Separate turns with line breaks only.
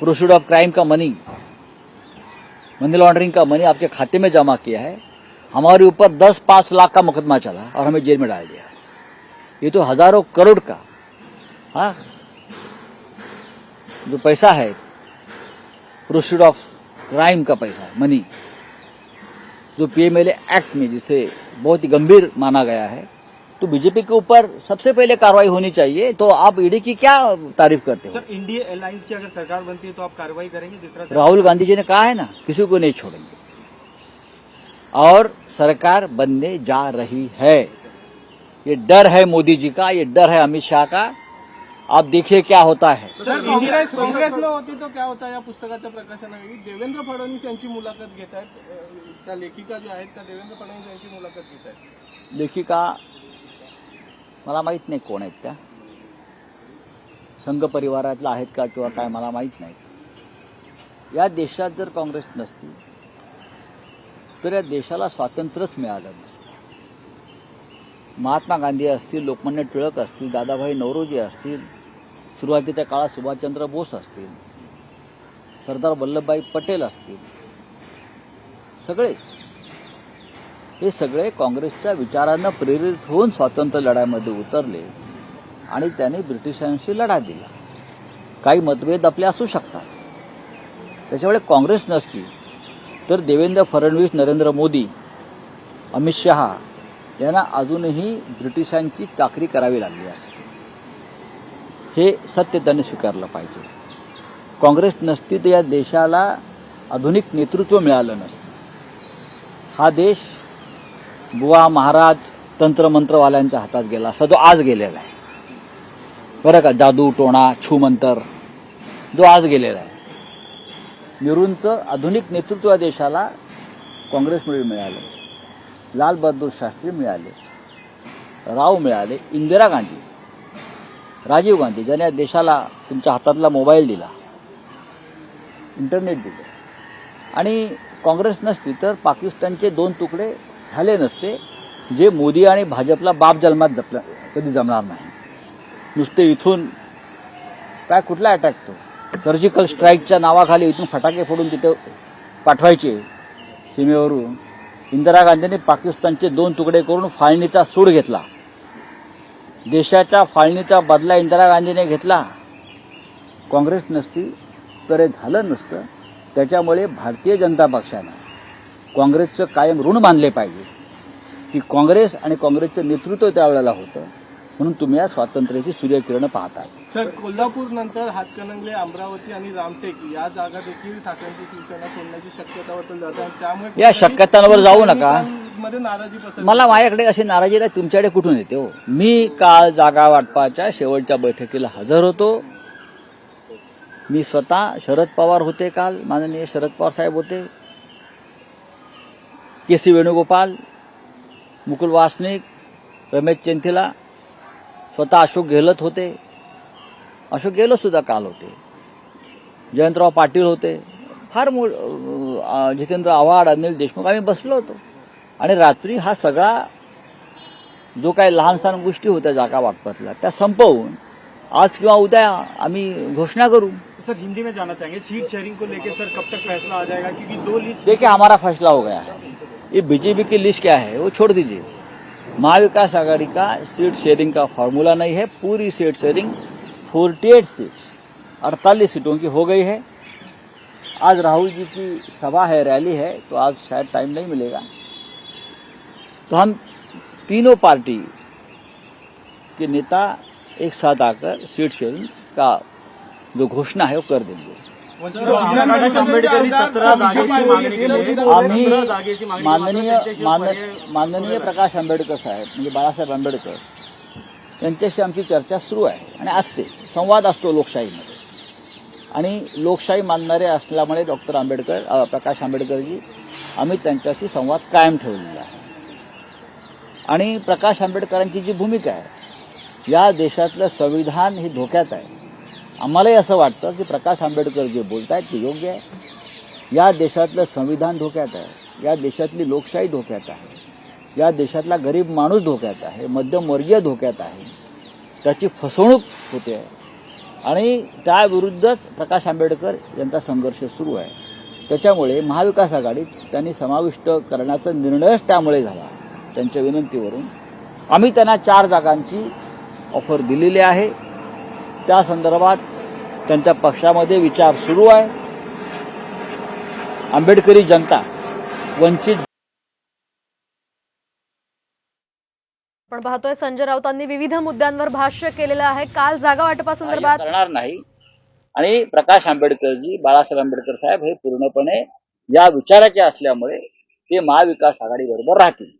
Proceed of crime का मनी मनी laundering का मनी आपके खाते में जमा किया है। हमारे ऊपर दस पाँच लाख का मुकदमा चला और हमें जेल में डाल दिया। ये तो हज़ारों करोड़ का हाँ? जो पैसा है प्रोसीड ऑफ़ क्राइम का पैसा है मनी जो पीएमएलए एक्ट में जिसे बहुत ही गंभीर माना गया है। तो बीजेपी के ऊपर सबसे पहले कार्रवाई होनी चाहिए तो आप ईडी की क्या तारीफ़ करते हो?
सर इंडिया अलायंस की अगर सरकार बनती है तो आप कार्रवाई करेंगे जिस तरह
राहुल गांधी जी ने कहा है ना किसी को नहीं छोड़ेंगे। और सरकार बनने जा रही है। ये डर है मोदी जी का ये डर है अमित शाह का। आप देखिए क्या होता है।
सर काँग्रेस काँग्रेसला होती तो क्या होता या पुस्तकाच्या प्रकाशनावेळी देवेंद्र फडणवीस यांची मुलाखत घेत आहेत अं, त्या लेखिका ज्या आहेत त्या देवेंद्र फडणवीस यांची मुलाखत घेत आहेत
लेखिका मला माहीत नाही कोण आहेत त्या. संघ परिवारातल्या आहेत का किंवा काय मला माहीत नाही. या देशात जर काँग्रेस नसती तर या देशाला स्वातंत्र्यच मिळालं नसतं. महात्मा गांधी असतील लोकमान्य टिळक असतील दादाभाई नवरोजी असतील सुरुवातीच्या काळात सुभाषचंद्र बोस असतील सरदार वल्लभभाई पटेल असतील सगळेच. हे सगळे काँग्रेसच्या विचारांना प्रेरित होऊन स्वातंत्र्य लढ्यामध्ये उतरले आणि त्याने ब्रिटिशांशी लढा दिला. काही मतभेद आपले असू शकतात. त्याच्यामुळे काँग्रेस नसती तर देवेंद्र फडणवीस नरेंद्र मोदी अमित शहा यांना अजूनही ब्रिटिशांची चाकरी करावी लागली असते. हे सत्य त्यांनी स्वीकारलं पाहिजे. काँग्रेस नसती तर या देशाला आधुनिक नेतृत्व मिळालं नसतं. हा देश बुवा महाराज तंत्रमंत्रवाल्यांच्या हातात गेला. असा जो आज गेलेला आहे. बरं का? जादू टोणा छूमंतर. जो आज गेलेला आहे. नेहरूंचं आधुनिक नेतृत्व देशाला काँग्रेसमुळे मिळालं. लाल बहादूर शास्त्री मिळाले. राव मिळाले. इंदिरा गांधी. राजीव गांधी. ज्याने या देशाला तुमच्या हातातला मोबाईल दिला. इंटरनेट दिलं. आणि काँग्रेस नसती तर पाकिस्तानचे दोन तुकडे झाले नसते जे मोदी आणि भाजपला बाप जन्मात जपला कधी जमणार नाही. नुसते इथून काय कुठला अटॅक तो? सर्जिकल स्ट्राईकच्या नावाखाली इथून फटाके फोडून तिथं पाठवायचे सीमेवरून. इंदिरा गांधींनी पाकिस्तानचे दोन तुकडे करून फाळणीचा सूड घेतला. देशाच्या फाळणीचा बदला इंदिरा गांधीने घेतला. काँग्रेस नसती तर हे झालं नसतं. त्याच्यामुळे भारतीय जनता पक्षानं काँग्रेसचं कायम ऋण मानले पाहिजे. की काँग्रेस आणि काँग्रेसचं नेतृत्व त्यावेळेला होतं. म्हणून तुम्ही या स्वातंत्र्याची सूर्यकिरणं पाहता.
सर कोल्हापूर नंतर हातकणंगले अमरावती आणि रामटेक या जागा देखील ठाकरेंची शिवसेना सोडण्याची शक्यता वर्तवली जाते आणि त्यामुळे
या शक्यतांवर जाऊ नका.
मध्ये नाराजी पसरली.
मला माझ्याकडे अशी नाराजी नाही तुमच्याकडे कुठून येते हो? मी काल जागा वाटपाच्या शेवटच्या बैठकीला हजर होतो. मी स्वतः शरद पवार होते काल माननीय शरद पवार साहेब होते. के सी वेणुगोपाल मुकुल वासनिक रमेश चेंथिला स्वतः अशोक गेहलोत होते. अशोक गेहलोत सुद्धा काल होते. जयंतराव पाटील होते. फार अं, जितेंद्र आव्हाड अनिल देशमुख आम्ही बसलो होतो. आणि रात्री हा सगळा जो काही लहान सहान गोष्टी होत्या जागा वाटपातल्या त्या संपवून आज किंवा उद्या आम्ही घोषणा करू.
सर हिंदी में जाना चाहेंगे. सीट शेयरिंग को लेकर सर कब तक फैसला आ जाएगा? क्योंकि दो लिस्ट
देखिए हमारा फैसला हो गया है. ये बीजेपी की लिस्ट क्या है? वो छोड़ दीजिए। महाविकास आघाड़ी का सीट शेयरिंग का फॉर्मूला नहीं है। पूरी सीट शेयरिंग 48 सीट 48 सीटों की हो गई है। आज राहुल जी की सभा है, रैली है तो आज शायद टाइम नहीं मिलेगा। तो हम तीनों पार्टी के नेता एक साथ आकर सीट शेयरिंग का जो घोषणा है वो कर देंगे। आम्ही माननीय माननीय प्रकाश आंबेडकर साहेब म्हणजे बाळासाहेब आंबेडकर यांच्याशी आमची चर्चा सुरू आहे आणि असते. संवाद असतो लोकशाहीमध्ये. आणि लोकशाही मानणारे असल्यामुळे डॉक्टर आंबेडकर प्रकाश आंबेडकरजी आम्ही त्यांच्याशी संवाद कायम ठेवलेला आहे. आणि प्रकाश आंबेडकरांची जी भूमिका आहे या देशातलं संविधान हे धोक्यात आहे. आम्हालाही असं वाटतं की प्रकाश आंबेडकर जे बोलत आहेत ते योग्य आहे. या देशातलं संविधान धोक्यात आहे. या देशातली लोकशाही धोक्यात आहे. या देशातला गरीब माणूस धोक्यात आहे. मध्यमवर्गीय धोक्यात आहे. त्याची फसवणूक होते. आहे आणि त्याविरुद्धच प्रकाश आंबेडकर यांचा संघर्ष सुरू आहे. त्याच्यामुळे महाविकास आघाडीत त्यांनी समाविष्ट करण्याचा निर्णयच त्यामुळे झाला. त्यांच्या विनंतीवरून आम्ही त्यांना चार जागांची ऑफर दिलेली आहे. त्या संदर्भात त्यांच्या पक्षामध्ये विचार सुरू आहे. आंबेडकरी जनता वंचित
आपण पाहतोय संजय राऊतांनी विविध मुद्द्यांवर भाष्य केलेलं आहे. काल जागा वाटपासंदर्भात
करणार नाही. आणि प्रकाश आंबेडकरजी बाळासाहेब आंबेडकर साहेब हे पूर्णपणे या विचाराचे असल्यामुळे ते महाविकास आघाडी बरोबर राहतील